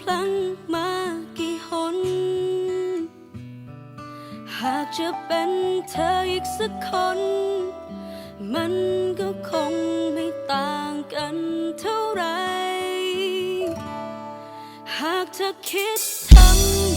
พลังมากี่หน หากจะเป็นเธออีกสักคน มันก็คงไม่ต่างกันเท่าไร หากเธอคิดทำ